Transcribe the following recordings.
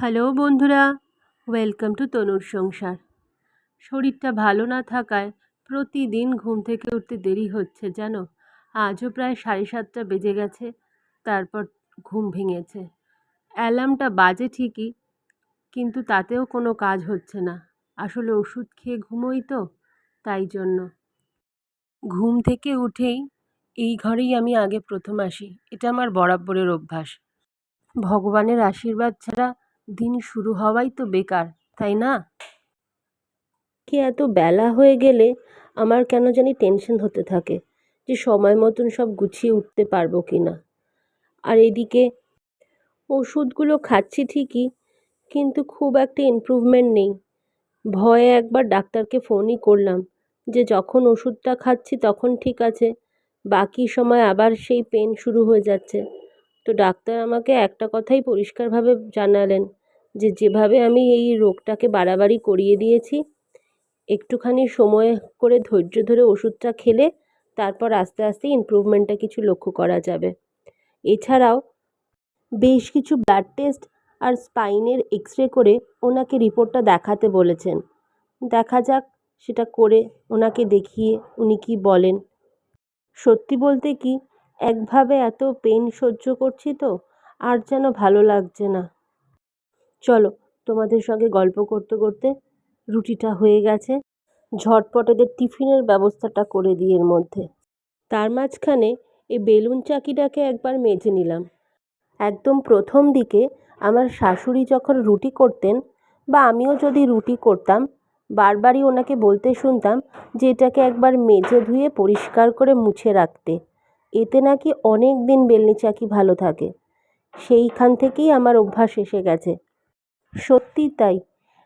Hello বন্ধুরা, welcome to তনুর সংসার। শরীরটা ভালো না থাকায় প্রতিদিন ঘুম থেকে উঠতে দেরি হচ্ছে, জানো? আজও প্রায় সাড়ে সাতটা বেজে গেছে, তারপর ঘুম ভেঙেছে। অ্যালার্মটা বাজে ঠিকই, কিন্তু তাতেও কোনো কাজ হচ্ছে না। আসলে ওষুধ খেয়ে ঘুমোই তো, তাই জন্য। ঘুম থেকে উঠেই এই ঘরেই আমি আগে প্রথম আসি, এটা আমার বরাবরের অভ্যাস। ভগবানের আশীর্বাদ ছাড়া দিন শুরু হওয়াই তো বেকার, তাই না? কি এত বেলা হয়ে গেলে আমার কেন জানি টেনশন হতে থাকে যে সময় মতন সব গুছিয়ে উঠতে পারব কি না আর এদিকে ওষুধগুলো খাচ্ছি ঠিকই, কিন্তু খুব একটা ইমপ্রুভমেন্ট নেই। ভয়ে একবার ডাক্তারকে ফোনই করলাম যে যখন ওষুধটা খাচ্ছি তখন ঠিক আছে, বাকি সময় আবার সেই পেন শুরু হয়ে যাচ্ছে। তো ডাক্তার আমাকে একটা কথাই পরিষ্কারভাবে জানালেন যে যেভাবে আমি এই রোগটাকে বাড়াবাড়ি করিয়ে দিয়েছি, একটুখানি সময় করে ধৈর্য ধরে ওষুধটা খেলে তারপর আস্তে আস্তে ইমপ্রুভমেন্টটা কিছু লক্ষ্য করা যাবে। এছাড়াও বেশ কিছু ব্লাড টেস্ট আর স্পাইনের এক্স রে করে ওনাকে রিপোর্টটা দেখাতে বলেছেন। দেখা যাক সেটা করে ওনাকে দেখিয়ে উনি কি বলেন। সত্যি বলতে কি, একভাবে এত পেন সহ্য করছি তো, আর যেন ভালো লাগছে না। চলো, তোমাদের সঙ্গে গল্প করতে করতে রুটিটা হয়ে গেছে। ঝটপট এদের টিফিনের ব্যবস্থাটা করে দিই এর মধ্যে। তার মাঝখানে এই বেলুন চাকিটাকে একবার মেজে নিলাম। একদম প্রথম দিকে আমার শাশুড়ি যখন রুটি করতেন বা আমিও যদি রুটি করতাম, বারবারই ওনাকে বলতে শুনতাম যে এটাকে একবার মেজে ধুয়ে পরিষ্কার করে মুছে রাখতে। এতে নাকি অনেক দিন বেলনি চাকি ভালো থাকে। সেইখান থেকেই আমার অভ্যাস এসে গেছে। সত্যি তাই।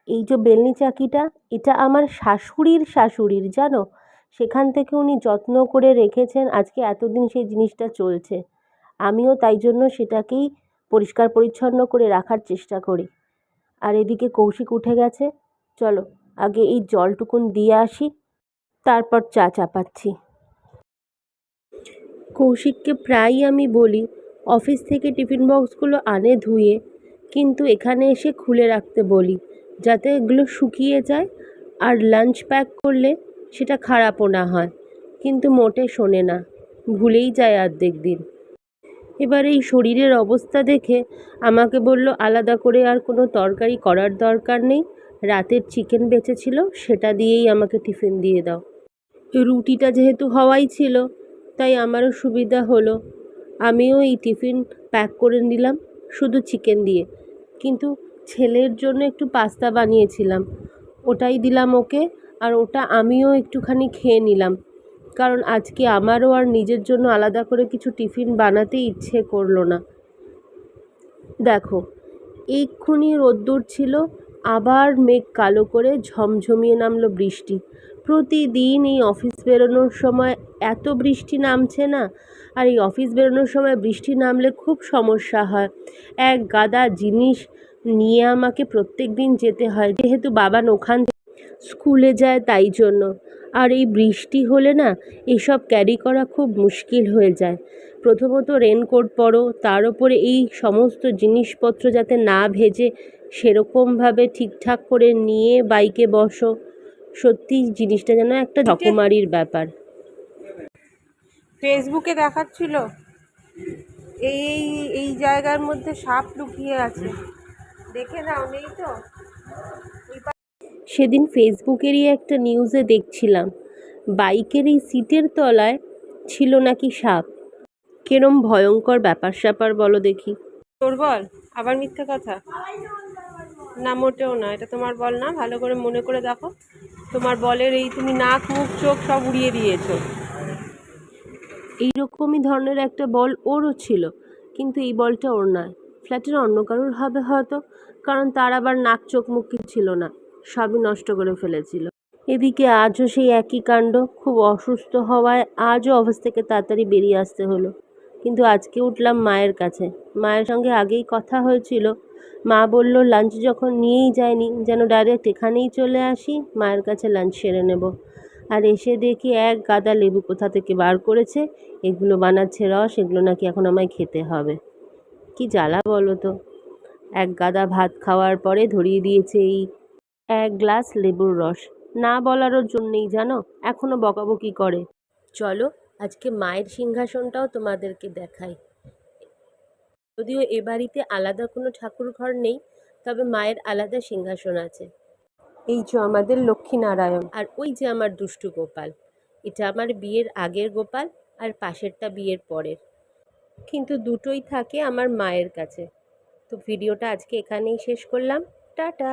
এই যে বেলনি চাকিটা, এটা আমার শাশুড়ির শাশুড়ির, জানো? সেখান থেকে উনি যত্ন করে রেখেছেন, আজকে এতদিন সেই জিনিসটা চলছে। আমিও তাই জন্য সেটাকেই পরিষ্কার পরিচ্ছন্ন করে রাখার চেষ্টা করি। আর এদিকে কৌশিক উঠে গেছে। চলো, আগে এই জলটুকুন দিয়ে আসি, তারপর চা চাপাচ্ছি। কৌশিককে প্রায়ই আমি বলি, অফিস থেকে টিফিন বক্সগুলো আনে ধুয়ে কিন্তু এখানে এসে খুলে রাখতে বলি, যাতে এগুলো শুকিয়ে যায় আর লাঞ্চ প্যাক করলে সেটা খারাপও না হয়। কিন্তু মোটে শোনে না, ভুলেই যায় অর্ধেক দিন। এবার এই শরীরের অবস্থা দেখে আমাকে বলল, আলাদা করে আর কোনো তরকারি করার দরকার নেই। রাতের চিকেন বেঁচেছিল, সেটা দিয়েই আমাকে টিফিন দিয়ে দাও। রুটিটা যেহেতু হওয়াই ছিল, তাই আমারও সুবিধা হলো। আমিও এই টিফিন প্যাক করে নিলাম, শুধু চিকেন দিয়ে। কিন্তু ছেলের জন্য একটু পাস্তা বানিয়েছিলাম। ওটাই দিলাম ওকে আর ওটা আমিও একটুখানি খেয়ে নিলাম। কারণ আজকে আমারও আর নিজের জন্য আলাদা করে কিছু টিফিন বানাতে ইচ্ছে করল না। দেখো, এক্ষুনি রোদ্দুর ছিল, আবার মেঘ কালো করে ঝমঝমিয়ে নামলো বৃষ্টি। প্রতিদিন এই অফিস বেরোনোর সময় এত বৃষ্টি নামছে না? আর এই অফিস বেরোনোর সময় বৃষ্টি নামলে খুব সমস্যা হয়। এক গাদা জিনিস নিয়ে আমাকে প্রত্যেক দিন যেতে হয়। যেহেতু বাবান ওখান স্কুলে যায় তাই জন্য। আর এই বৃষ্টি হলে না এসব ক্যারি করা খুব মুশকিল হয়ে যায়। প্রথমত রেনকোট পরো, তার উপরে এই সমস্ত জিনিসপত্র যাতে না ভেজে সেরকমভাবে ঠিকঠাক করে নিয়ে বাইকে বসো। সত্যি জিনিসটা যেন একটা রকমারির ব্যাপার। ফেসবুকে দেখাচ্ছিল এই এই জায়গার মধ্যে সাপ লুকিয়ে আছে। দেখে নাও নেই তো? সেদিন ফেসবুকেরই একটা নিউজে দেখছিলাম বাইকের এই সিটের তলায় ছিল নাকি সাপ। কেরম ভয়ঙ্কর ব্যাপার স্যাপার বলো দেখি। তোর বল আবার মিথ্যে কথা? না মোটেও না এটা তোমার বল না ভালো করে মনে করে দেখো। তোমার বলের এই তুমি নাক, মুখ, চোখ সব উড়িয়ে দিয়েছ। এইরকমই ধরনের একটা বল ওরও ছিল, কিন্তু এই বলটা ওর নয়। ফ্ল্যাটের অন্য কারোর হবে হয়তো, কারণ তার আবার নাক, চোখ, মুখ ছিল না, সবই নষ্ট করে ফেলেছিল। এদিকে আজও সেই একই কাণ্ড, খুব অসুস্থ হওয়ায় আজও অফিস থেকে তাড়াতাড়ি বেরিয়ে আসতে হলো। কিন্তু আজকে উঠলাম মায়ের কাছে। মায়ের সঙ্গে আগেই কথা হয়েছিল। মা বলল, লাঞ্চ যখন নিয়েই যায়নি যেন ডাইরেক্ট এখানেই চলে আসি, মায়ের কাছে লাঞ্চ সেরে নেব। আর এসে দেখি এক গাদা লেবু কোথা থেকে বার করেছে? এগুলো বানাচ্ছে রস, এগুলো নাকি এখন আমায় খেতে হবে। কি জ্বালা বলো তো? এক গাদা ভাত খাওয়ার পরে ধরিয়ে দিয়েছে এই এক গ্লাস লেবুর রস। না বলারও জন্যেই জানো এখনও বকাবকি করে। চলো আজকে মায়ের সিংহাসনটাও তোমাদেরকে দেখাই। যদিও এ বাড়িতে আলাদা কোনো ঠাকুর ঘর নেই তবে মায়ের আলাদা সিংহাসন আছে। এই যে আমাদের লক্ষ্মীনারায়ণ। আর ওই যে আমার দুষ্টু গোপাল এটা আমার বিয়ের আগের গোপাল আর পাশেরটা বিয়ের পরের। কিন্তু দুটোই থাকে আমার মায়ের কাছে। তো ভিডিওটা আজকে এখানেই শেষ করলাম। টাটা!